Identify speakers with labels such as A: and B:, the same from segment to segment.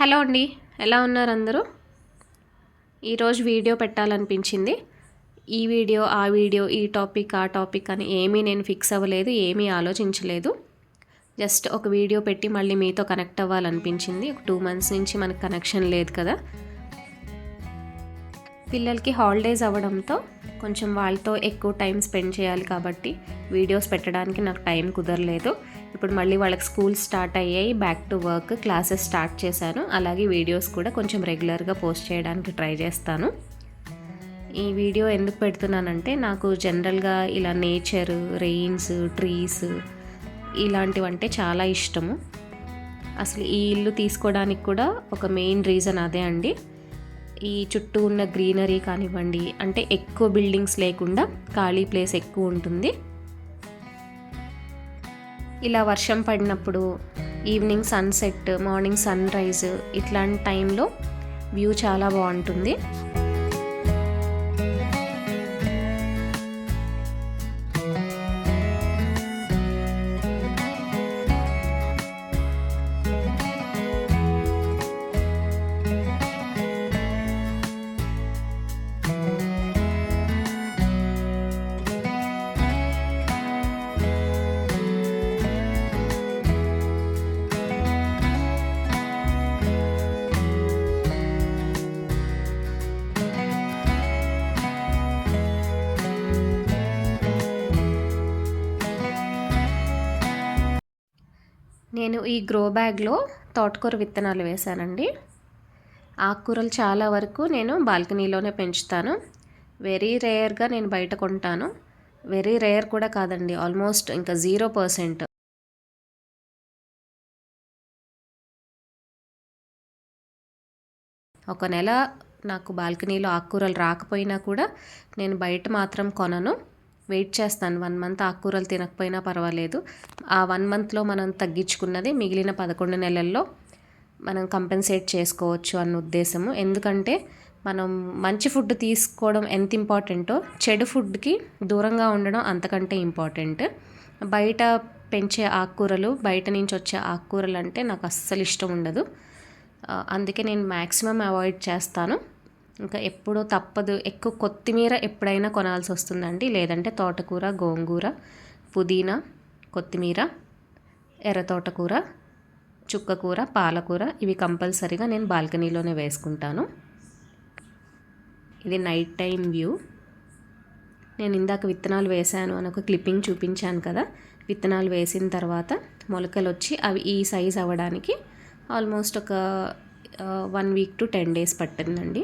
A: Hello అండి ఎలా ఉన్నారు అందరూ? ఈరోజు వీడియో పెట్టాలనిపించింది. ఈ వీడియో ఆ వీడియో ఈ టాపిక్ ఆ టాపిక్ అని ఏమీ నేను ఫిక్స్ అవ్వలేదు ఏమీ ఆలోచించలేదు. జస్ట్ ఒక వీడియో పెట్టి మళ్ళీ మీతో కనెక్ట్ అవ్వాలనిపించింది. ఒక టూ మంత్స్ నుంచి మనకు కనెక్షన్ లేదు కదా. పిల్లలకి హాలిడేస్ అవ్వడంతో కొంచెం వాళ్ళతో ఎక్కువ టైం స్పెండ్ చేయాలి కాబట్టి వీడియోస్ పెట్టడానికి నాకు టైం కుదరలేదు. ఇప్పుడు మళ్ళీ వాళ్ళకి స్కూల్ స్టార్ట్ అయ్యాయి back to work classes start చేశాను. అలాగే వీడియోస్ కూడా కొంచెం రెగ్యులర్గా పోస్ట్ చేయడానికి ట్రై చేస్తాను. ఈ వీడియో ఎందుకు పెడుతున్నానంటే నాకు జనరల్గా ఇలా నేచర్ రెయిన్స్ ట్రీస్ ఇలాంటివంటే చాలా ఇష్టము. అసలు ఈ ఇల్లు తీసుకోవడానికి కూడా ఒక మెయిన్ రీజన్ అదే అండి. ఈ చుట్టూ ఉన్న గ్రీనరీ కానివ్వండి అంటే ఎక్కువ బిల్డింగ్స్ లేకుండా ఖాళీ ప్లేస్ ఎక్కువ ఉంటుంది. ఇలా వర్షం పడినప్పుడు evening sunset morning sunrise ఇట్లాంటి టైంలో వ్యూ చాలా బాగుంటుంది. నేను ఈ గ్రో బ్యాగ్లో తోటకూర విత్తనాలు వేశానండి. ఆకుకూరలు చాలా వరకు నేను బాల్కనీలోనే పెంచుతాను. వెరీ రేయర్గా నేను బయట కొంటాను. వెరీ రేయర్ కూడా కాదండి ఆల్మోస్ట్ ఇంకా జీరో పర్సెంట్. ఒక నెల నాకు బాల్కనీలో ఆకుకూరలు రాకపోయినా కూడా నేను బయట మాత్రం కొనను. వెయిట్ చేస్తాను. వన్ మంత్ ఆకుకూరలు తినకపోయినా పర్వాలేదు. ఆ వన్ మంత్లో మనం తగ్గించుకున్నది మిగిలిన పదకొండు నెలల్లో మనం కంపెన్సేట్ చేసుకోవచ్చు అన్న ఉద్దేశము. ఎందుకంటే మనం మంచి ఫుడ్ తీసుకోవడం ఎంత ఇంపార్టెంటో చెడు ఫుడ్కి దూరంగా ఉండడం అంతకంటే ఇంపార్టెంట్. బయట పెంచే ఆకుకూరలు బయట నుంచి వచ్చే ఆకుకూరలు అంటే నాకు అస్సలు ఇష్టం ఉండదు. అందుకే నేను మ్యాక్సిమం అవాయిడ్ చేస్తాను. ఇంకా ఎప్పుడూ తప్పదు. ఎక్కువ కొత్తిమీర ఎప్పుడైనా కొనాల్సి వస్తుందండి. లేదంటే తోటకూర గోంగూర పుదీనా కొత్తిమీర ఎర్ర తోటకూర చుక్కకూర పాలకూర ఇవి కంపల్సరీగా నేను బాల్కనీలోనే వేసుకుంటాను. ఇది నైట్ టైం వ్యూ. నేను ఇందాక విత్తనాలు వేశాను అని ఒక క్లిప్పింగ్ చూపించాను కదా. విత్తనాలు వేసిన తర్వాత మొలకలు వచ్చి అవి ఈ సైజ్ అవ్వడానికి ఆల్మోస్ట్ ఒక one week to ten days పట్టిందండి.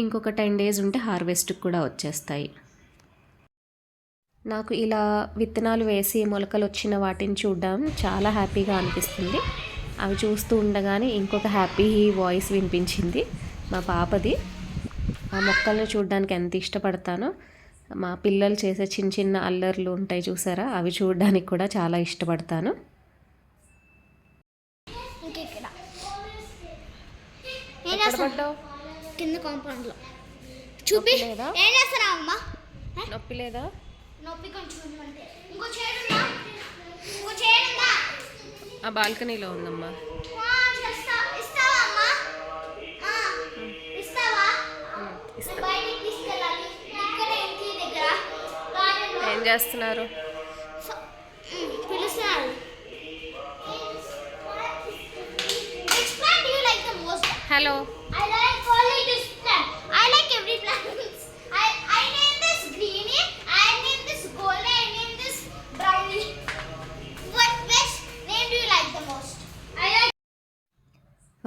A: ఇంకొక టెన్ డేస్ ఉంటే హార్వెస్ట్కి కూడా వచ్చేస్తాయి. నాకు ఇలా విత్తనాలు వేసి మొలకలు వచ్చిన వాటిని చూడడం చాలా హ్యాపీగా అనిపిస్తుంది. అవి చూస్తూ ఉండగానే ఇంకొక హ్యాపీ వాయిస్ వినిపించింది మా పాపది. ఆ మొక్కలను చూడడానికి ఎంత ఇష్టపడతానో మా పిల్లలు చేసే చిన్న చిన్న అల్లర్లు ఉంటాయి చూసారా అవి చూడడానికి కూడా చాలా ఇష్టపడతాను.
B: కింద కాంపౌండ్లో. చూపి? ఏం చేస్తున్నావు అమ్మా?
A: నొప్పి లేదా?
B: నొప్పి కొంచెం ఇంకో చైర్ ఉందా? ఇంకో చైర్ ఉందా?
A: ఆ బాల్కనీలో ఉందమ్మా.
B: ఆ, చేస్తా. ఇస్తావా అమ్మా?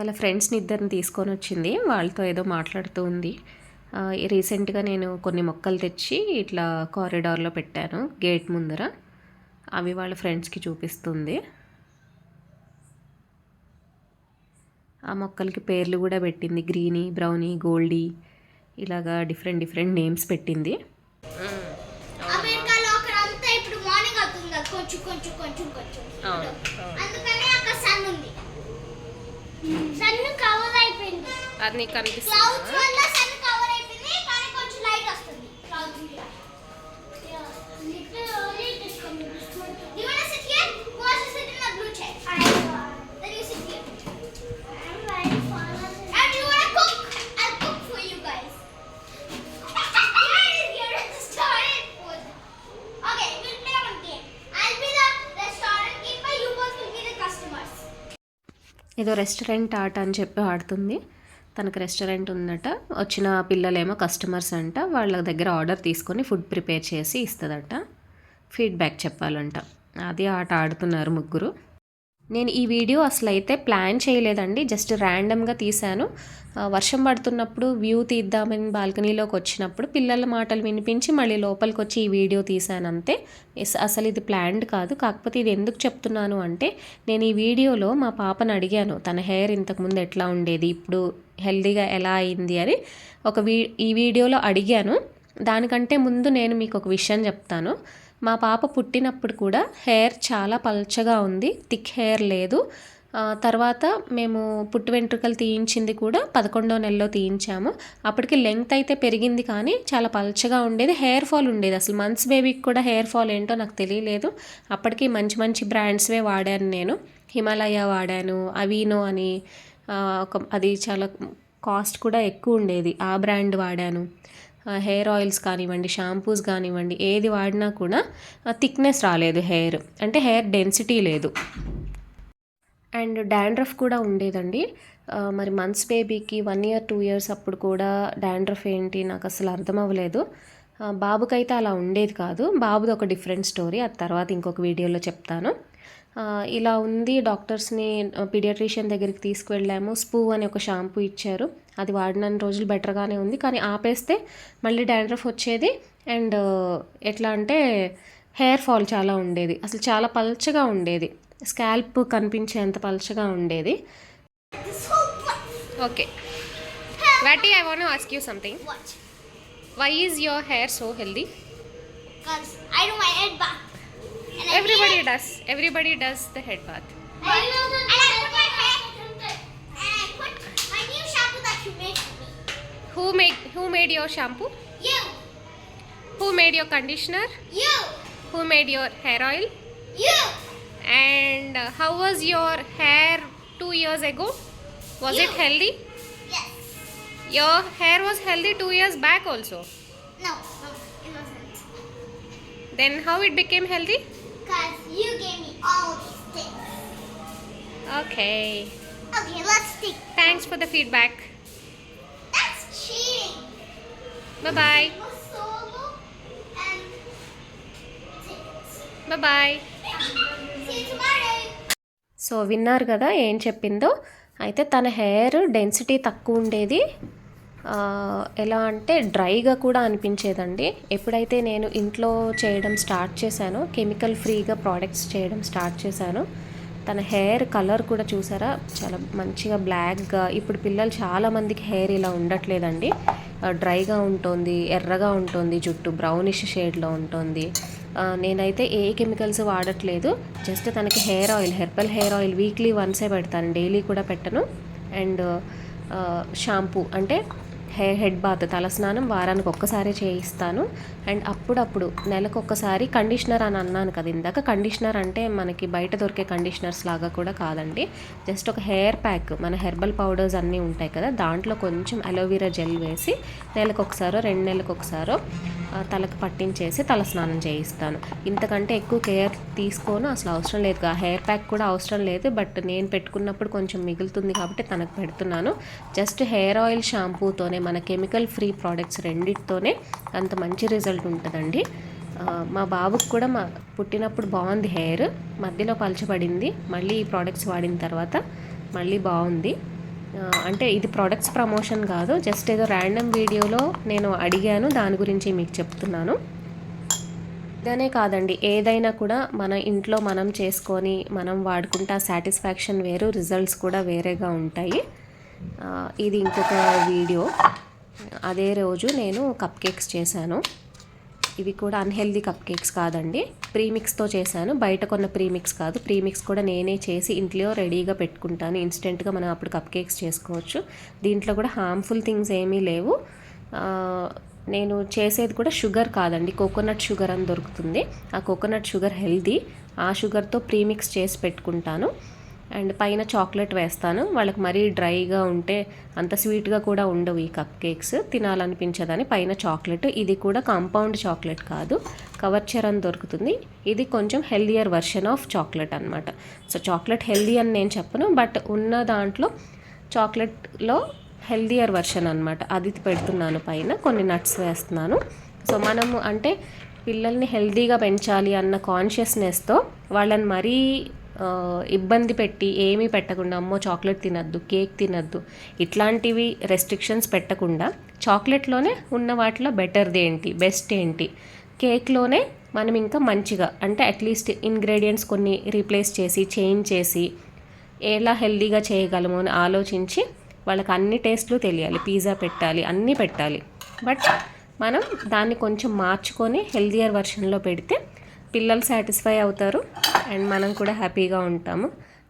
A: వాళ్ళ ఫ్రెండ్స్ని ఇద్దరిని తీసుకొని వచ్చింది. వాళ్ళతో ఏదో మాట్లాడుతూ ఉంది. రీసెంట్గా నేను కొన్ని మొక్కలు తెచ్చి ఇట్లా కారిడార్లో పెట్టాను గేట్ ముందర. అవి వాళ్ళ ఫ్రెండ్స్కి చూపిస్తుంది. ఆ మొక్కలకి పేర్లు కూడా పెట్టింది. గ్రీనీ బ్రౌనీ గోల్డీ ఇలాగా డిఫరెంట్ డిఫరెంట్ నేమ్స్ పెట్టింది.
B: అమెరికాలో అక్కడ అంతా ఇప్పుడు మార్నింగ్ అవుతుంది? కదా కొంచెం కొంచెం కొంచెం. కొంచెం
A: అవును, అవును.
B: అందుకనే అక్కడ సన్ ఉంది సన్ కవర్ అయిపోయింది.
A: అది నీకు
B: క్లౌడ్స్
A: ఏదో రెస్టారెంట్ ఆట అని చెప్పి ఆడుతుంది. తనకు రెస్టారెంట్ ఉందట. వచ్చిన పిల్లలేమో కస్టమర్స్ అంట. వాళ్ళ దగ్గర ఆర్డర్ తీసుకొని ఫుడ్ ప్రిపేర్ చేసి ఇస్తుందట. ఫీడ్బ్యాక్ చెప్పాలంట. అది ఆట ఆడుతున్నారు ముగ్గురు. నేను ఈ వీడియో అసలు అయితే ప్లాన్ చేయలేదండి జస్ట్ ర్యాండమ్గా తీశాను. వర్షం పడుతున్నప్పుడు వ్యూ తీద్దామని బాల్కనీలోకి వచ్చినప్పుడు పిల్లల మాటలు వినిపించి మళ్ళీ లోపలికి వచ్చి ఈ వీడియో తీశాను అంతే అసలు ఇది ప్లాన్డ్ కాదు. కాకపోతే ఇది ఎందుకు చెప్తున్నాను అంటే నేను ఈ వీడియోలో మా పాపను అడిగాను తన హెయిర్ ఇంతకుముందు ఎట్లా ఉండేది ఇప్పుడు హెల్దీగా ఎలా అయింది అని ఒక వీ ఈ వీడియోలో అడిగాను. దానికంటే ముందు నేను మీకు ఒక విషయం చెప్తాను. మా పాప పుట్టినప్పుడు కూడా హెయిర్ చాలా పల్చగా ఉంది థిక్ హెయిర్ లేదు. తర్వాత మేము పుట్టు వెంట్రుకలు తీయించింది కూడా పదకొండో నెలలో తీయించాము. అప్పటికి లెంగ్త్ అయితే పెరిగింది కానీ చాలా పలచగా ఉండేది. హెయిర్ ఫాల్ ఉండేది. అసలు మంత్స్ బేబీకి కూడా హెయిర్ ఫాల్ ఏంటో నాకు తెలియలేదు. అప్పటికి మంచి మంచి బ్రాండ్స్వే వాడాను నేను. హిమాలయ వాడాను అవీనో అని ఒక అది చాలా కాస్ట్ కూడా ఎక్కువ ఉండేది. ఆ బ్రాండ్ వాడాను. హెయిర్ ఆయిల్స్ కానివ్వండి షాంపూస్ కానివ్వండి ఏది వాడినా కూడా థిక్నెస్ రాలేదు హెయిర్ అంటే హెయిర్ డెన్సిటీ లేదు. అండ్ డాండ్రఫ్ కూడా ఉండేదండి. మరి మంత్స్ బేబీకి వన్ ఇయర్ టూ ఇయర్స్ అప్పుడు కూడా డాండ్రఫ్ ఏంటి నాకు అసలు అర్థం అవ్వలేదు. బాబుకైతే అలా ఉండేది కాదు. బాబుది ఒక డిఫరెంట్ స్టోరీ. అది తర్వాత ఇంకొక వీడియోలో చెప్తాను. ఇలా ఉంది. డాక్టర్స్ని పీడియాట్రిషియన్ దగ్గరికి తీసుకువెళ్ళాము. స్పూ అని ఒక షాంపూ ఇచ్చారు. అది వాడిన రోజులు బెటర్గానే ఉంది. కానీ ఆపేస్తే మళ్ళీ డాండ్రఫ్ వచ్చేది. అండ్ ఎట్లా అంటే హెయిర్ ఫాల్ చాలా ఉండేది. అసలు చాలా పల్చగా ఉండేది. స్కాల్ప్ కనిపించే అంత పలచగా ఉండేది. Okay what I want ask you something why is your hair so healthy everybody does everybody does the head bath who make who made your shampoo who made your conditioner who made your hair oil
B: you
A: And uh, how was your hair two years ago? Was
B: it
A: healthy?
B: Yes.
A: Your hair was healthy two years back also?
B: No, no, it wasn't.
A: Then how it became healthy?
B: Because you gave me all these things.
A: Okay.
B: Okay, let's take.
A: Thanks for the feedback.
B: That's cheating.
A: Bye
B: bye. Bye bye.
A: So విన్నారు కదా ఏం చెప్పిందో. అయితే తన hair density తక్కువ ఉండేది. ఎలా అంటే డ్రైగా కూడా అనిపించేదండి. ఎప్పుడైతే నేను ఇంట్లో చేయడం స్టార్ట్ చేశానో కెమికల్ ఫ్రీగా ప్రోడక్ట్స్ చేయడం స్టార్ట్ చేశానో తన హెయిర్ కలర్ కూడా చూసారా? చాలా మంచిగా బ్లాక్గా. ఇప్పుడు పిల్లలు చాలామందికి హెయిర్ ఇలా ఉండట్లేదండి. డ్రైగా ఉంటుంది ఎర్రగా ఉంటుంది జుట్టు బ్రౌనిష్ షేడ్లో ఉంటుంది. నేనైతే ఏ కెమికల్స్ వాడట్లేదు. జస్ట్ తనకి hair oil herbal hair oil weekly వన్సే పెడతాను. డైలీ కూడా పెట్టను. And shampoo. అంటే హెయిర్ హెడ్ బాత్ తలస్నానం వారానికి ఒక్కసారి చేయిస్తాను. అండ్ అప్పుడప్పుడు నెలకు ఒక్కసారి కండిషనర్ అని అన్నాను కదా ఇందాక కండిషనర్ అంటే మనకి బయట దొరికే కండిషనర్స్ లాగా కూడా కాదండి. జస్ట్ ఒక హెయిర్ ప్యాక్ మన హెర్బల్ పౌడర్స్ అన్నీ ఉంటాయి కదా దాంట్లో కొంచెం అలోవెరా జెల్ వేసి నెలకు ఒకసారో రెండు నెలలకు ఒకసారో తలకు పట్టించేసి తల స్నానం చేయిస్తాను. ఇంతకంటే ఎక్కువ కేర్ తీసుకోను అసలు అవసరం లేదు. ఆ హెయిర్ ప్యాక్ కూడా అవసరం లేదు బట్ నేను పెట్టుకున్నప్పుడు కొంచెం మిగులుతుంది కాబట్టి తనకు పెడుతున్నాను. జస్ట్ హెయిర్ ఆయిల్ షాంపూతోనే మన కెమికల్ ఫ్రీ ప్రోడక్ట్స్ రెండిటితోనే అంత మంచి రిజల్ట్ ఉంటుందండి. మా బాబుకి కూడా మా పుట్టినప్పుడు బాగుంది హెయిర్ మధ్యలో పలచబడింది మళ్ళీ ఈ ప్రోడక్ట్స్ వాడిన తర్వాత మళ్ళీ బాగుంది. అంటే ఇది ప్రోడక్ట్స్ ప్రమోషన్ కాదు జస్ట్ ఏదో ర్యాండమ్ వీడియోలో నేను అడిగాను దాని గురించి మీకు చెప్తున్నాను. ఇదనే కాదండి ఏదైనా కూడా మన ఇంట్లో మనం చేసుకొని మనం వాడుకుంటే ఆ సాటిస్ఫాక్షన్ వేరు రిజల్ట్స్ కూడా వేరేగా ఉంటాయి. ఇది ఇంకొక వీడియో. అదే రోజు నేను కప్ కేక్స్ చేశాను. ఇవి కూడా అన్హెల్దీ కప్ కేక్స్ కాదండి. ప్రీమిక్స్తో చేశాను. బయట కొన్న ప్రీమిక్స్ కాదు. ప్రీమిక్స్ కూడా నేనే చేసి ఇంట్లో రెడీగా పెట్టుకుంటాను. ఇన్స్టెంట్గా మనం అప్పుడు కప్ కేక్స్ చేసుకోవచ్చు. దీంట్లో కూడా హార్మ్ఫుల్ థింగ్స్ ఏమీ లేవు. నేను చేసేది కూడా షుగర్ కాదండి. కోకోనట్ షుగర్ అని దొరుకుతుంది. ఆ కోకోనట్ షుగర్ హెల్దీ. ఆ షుగర్తో ప్రీమిక్స్ చేసి పెట్టుకుంటాను. అండ్ పైన చాక్లెట్ వేస్తాను. వాళ్ళకి మరీ డ్రైగా ఉంటే అంత స్వీట్గా కూడా ఉండవు ఈ కప్ కేక్స్. తినాలనిపించదని పైన చాక్లెట్. ఇది కూడా కాంపౌండ్ చాక్లెట్ కాదు. కవర్ అని దొరుకుతుంది. ఇది కొంచెం హెల్దియర్ వర్షన్ ఆఫ్ చాక్లెట్ అనమాట సో చాక్లెట్ హెల్దీ అని నేను చెప్పను. బట్ ఉన్న దాంట్లో చాక్లెట్లో హెల్దియర్ వర్షన్ అనమాట అది పెడుతున్నాను పైన. కొన్ని నట్స్ వేస్తున్నాను. సో మనము అంటే పిల్లల్ని హెల్దీగా పెంచాలి అన్న కాన్షియస్నెస్తో వాళ్ళని మరీ ఇబ్బంది పెట్టి ఏమీ పెట్టకుండా అమ్మో చాక్లెట్ తినద్దు కేక్ తినద్దు ఇట్లాంటివి రెస్ట్రిక్షన్స్ పెట్టకుండా చాక్లెట్లోనే ఉన్న వాటిలో బెటర్ది ఏంటి బెస్ట్ ఏంటి? కేక్లోనే మనం ఇంకా మంచిగా అంటే అట్లీస్ట్ ఇంగ్రీడియంట్స్ కొన్ని రీప్లేస్ చేసి చేంజ్ చేసి ఎలా హెల్దీగా చేయగలము అని ఆలోచించి వాళ్ళకి అన్ని టేస్ట్లు తెలియాలి పిజ్జా పెట్టాలి అన్నీ పెట్టాలి. బట్ మనం దాన్ని కొంచెం మార్చుకొని హెల్దియర్ వర్షన్లో పెడితే పిల్లలు సాటిస్ఫై అవుతారు అండ్ మనం కూడా హ్యాపీగా ఉంటాము.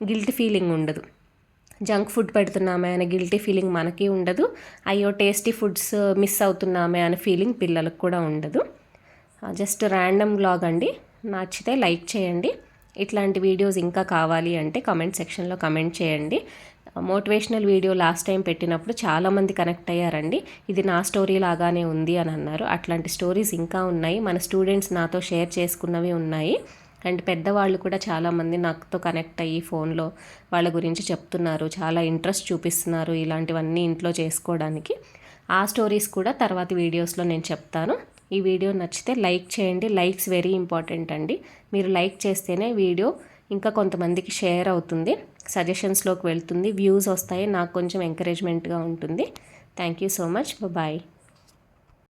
A: గిల్ట్ ఫీలింగ్ ఉండదు. జంక్ ఫుడ్ పెడుతున్నామే అనే గిల్టీ ఫీలింగ్ మనకి ఉండదు. అయ్యో టేస్టీ ఫుడ్స్ మిస్ అవుతున్నామే అనే ఫీలింగ్ పిల్లలకు కూడా ఉండదు. జస్ట్ ర్యాండమ్ బ్లాగ్ అండి. నచ్చితే లైక్ చేయండి. ఇట్లాంటి వీడియోస్ ఇంకా కావాలి అంటే కమెంట్ సెక్షన్లో కమెంట్ చేయండి. మోటివేషనల్ వీడియో లాస్ట్ టైం పెట్టినప్పుడు చాలామంది కనెక్ట్ అయ్యారండి. ఇది నా స్టోరీ లాగానే ఉంది అని అన్నారు. అట్లాంటి స్టోరీస్ ఇంకా ఉన్నాయి. మన స్టూడెంట్స్ నాతో షేర్ చేసుకున్నవి ఉన్నాయి. అండ్ పెద్దవాళ్ళు కూడా చాలామంది నాతో కనెక్ట్ అయ్యి ఫోన్లో వాళ్ళ గురించి చెప్తున్నారు. చాలా ఇంట్రెస్ట్ చూపిస్తున్నారు ఇలాంటివన్నీ ఇంట్లో చేసుకోవడానికి. ఆ స్టోరీస్ కూడా తర్వాత వీడియోస్లో నేను చెప్తాను. ఈ వీడియో నచ్చితే లైక్ చేయండి. లైక్స్ వెరీ ఇంపార్టెంట్ అండి. మీరు లైక్ చేస్తేనే వీడియో ఇంకా కొంతమందికి షేర్ అవుతుంది సజెషన్స్లోకి వెళ్తుంది వ్యూస్ వస్తాయి నాకు కొంచెం ఎంకరేజ్మెంట్గా ఉంటుంది. Thank you so much bye